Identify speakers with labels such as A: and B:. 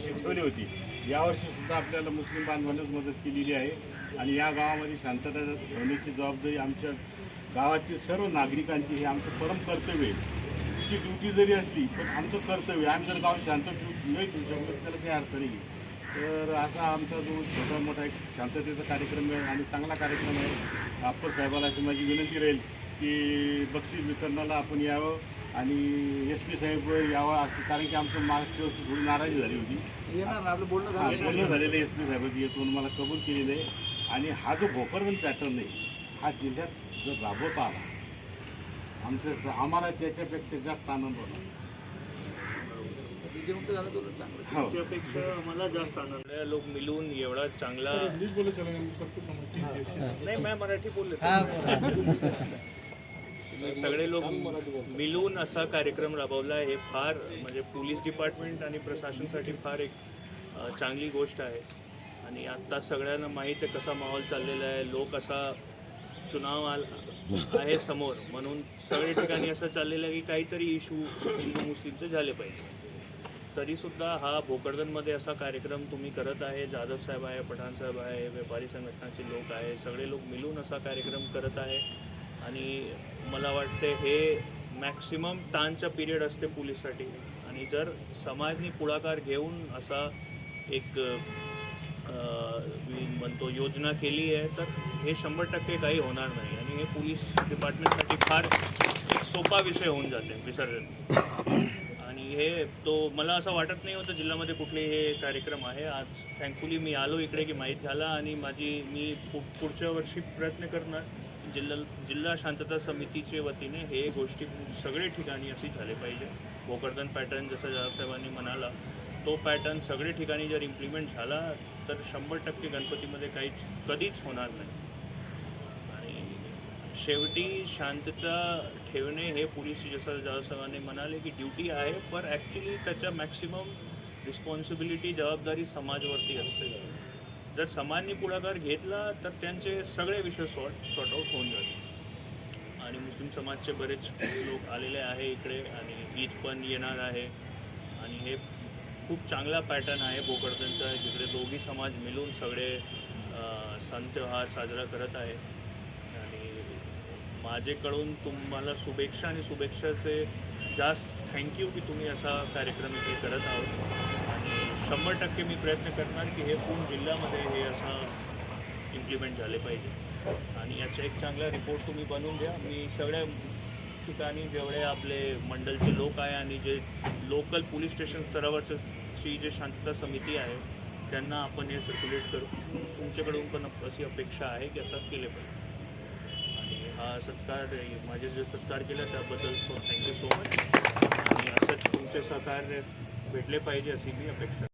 A: यावर्षी ठेवली होती. यावर्षी सुद्धा आपल्याला मुस्लिम बांधवांनाच मदत केलेली आहे. आणि या गावामध्ये शांतता ठेवण्याची जबाबदारी आमच्या गावातील सर्व नागरिकांची हे आमचं परम कर्तव्य आहे. तुमची ड्युटी जरी असली पण आमचं कर्तव्य आहे. आम्ही जर गाव शांत नाही ठेवू शकलो त्याला काही अर्थ नाही तर असा आमचा जो छोटा मोठा एक शांततेचा कार्यक्रम आहे आणि चांगला कार्यक्रम आहे. अप्पर साहेबाला अशी माझी विनंती राहील की बक्षीस वितरणाला आपण यावं. आणि एस पी साहेब यावं असं कारण की आमचं वर्षी थोडी नाराजी झाली होती.
B: येणार ना आपलं बोलणं झालं.
A: बोलणं झालेलं एस पी साहेबाची येथून मला कबूल केलेलं आहे. आणि हा जो भोकरदन पॅटर्न आहे हा जिल्ह्यात जर राबवता आला आमचं आम्हाला त्याच्यापेक्षा जास्त आनंद
B: चांगलं.
A: हो.
C: त्यापेक्षा मला जास्त आनंद. आहे. लोक मिळून एवढा चांगला नाही मैं मराठी बोलले सगळे लोक मिळून असा कार्यक्रम राबवला हे फार म्हणजे पोलीस डिपार्टमेंट आणि प्रशासनसाठी फार एक चांगली गोष्ट आहे. आणि आत्ता सगळ्यांना माहीत आहे कसा माहोल चाललेला आहे. लोक असा चुनाव आहे समोर. म्हणून सगळे ठिकाणी असं चाललेलं आहे की काहीतरी इशू हिंदू मुस्लिमचे झाले पाहिजे. तरीसुद्धा हा भोकरदनमध्ये असा कार्यक्रम तुम्ही करत आहे. जाधव साहेब आहे पठाण साहेब आहे व्यापारी संघटनाचे लोक आहे. सगळे लोक मिळून असा कार्यक्रम करत आहे. आणि मला वाटते हे मॅक्सिमम ताणचा पिरियड असते पोलीससाठी. आणि जर समाजनी पुढाकार घेऊन असा एक मी म्हणतो योजना केली आहे तर हे शंभर टक्के काही होणार नाही. आणि हे पोलीस डिपार्टमेंटसाठी फार एक सोपा विषय होऊन जाते विसर्जन. आणि हे तो मला असं वाटत नाही होतं जिल्ह्यामध्ये कुठले हे कार्यक्रम आहे. आज थँकफुली मी आलो इकडे की माहीत झाला आणि माझी मी पुढच्या वर्षी प्रयत्न करणार. जिल्हा जिल्हा शांतता समितीचे वतीने हे गोष्टी सगळे ठिकाणी अशी झाले पाहिजे. भोकरदन पॅटर्न जसं साहेबांनी म्हणाला तो पॅटर्न सगळे ठिकाणी जर इम्प्लिमेंट झाला तर शंभर टक्के गणपतीमध्ये काहीच कधीच होणार नाही. आणि शेवटी शांतता ठेवणे हे पोलीस जसं जवासाहेबांनी म्हणाले की ड्युटी आहे पण ॲक्च्युली त्याच्या मॅक्सिमम रिस्पॉन्सिबिलिटी जबाबदारी समाजवरती असते. जर समाजनी पुढाकार घेतला तर त्यांचे सगळे विषय सॉर्ट सॉर्ट आउट होऊन जातील. आणि मुस्लिम समाजचे बरेच लोक आलेले आहे इकडे आणि ईद पण येणार आहे. आणि हे खूप चांगला पॅटर्न आहे भोकरदनचा जिकडे दोघी समाज मिळून सगळे सण त्योहार साजरा करत आहे. आणि माझेकडून तुम्हाला शुभेच्छा आणि शुभेच्छाचे जास्त थँक्यू की तुम्ही असा कार्यक्रम इथे करत आहोत. शंभर टक्के मी प्रयत्न करणार की हे पूर्ण जिल्ह्यामध्ये हे असं इम्प्लिमेंट झाले पाहिजे. आणि याचा एक चांगला रिपोर्ट तुम्ही बनवून घ्या मी सगळ्या ठिकाणी जेवढे आपले मंडलचे लोक आहे आणि जे लोकल पोलीस स्टेशन स्तरावरची जे शांतता समिती आहे त्यांना आपण हे सर्क्युलेट करू. तुमच्याकडून पण अशी अपेक्षा आहे की असं केले पाहिजे. आणि हा सत्कार माझे जे सत्कार केला त्याबद्दल सो थँक्यू सो मच आणि असंच तुमचे सहकार्य भेटले पाहिजे अशी मी अपेक्षा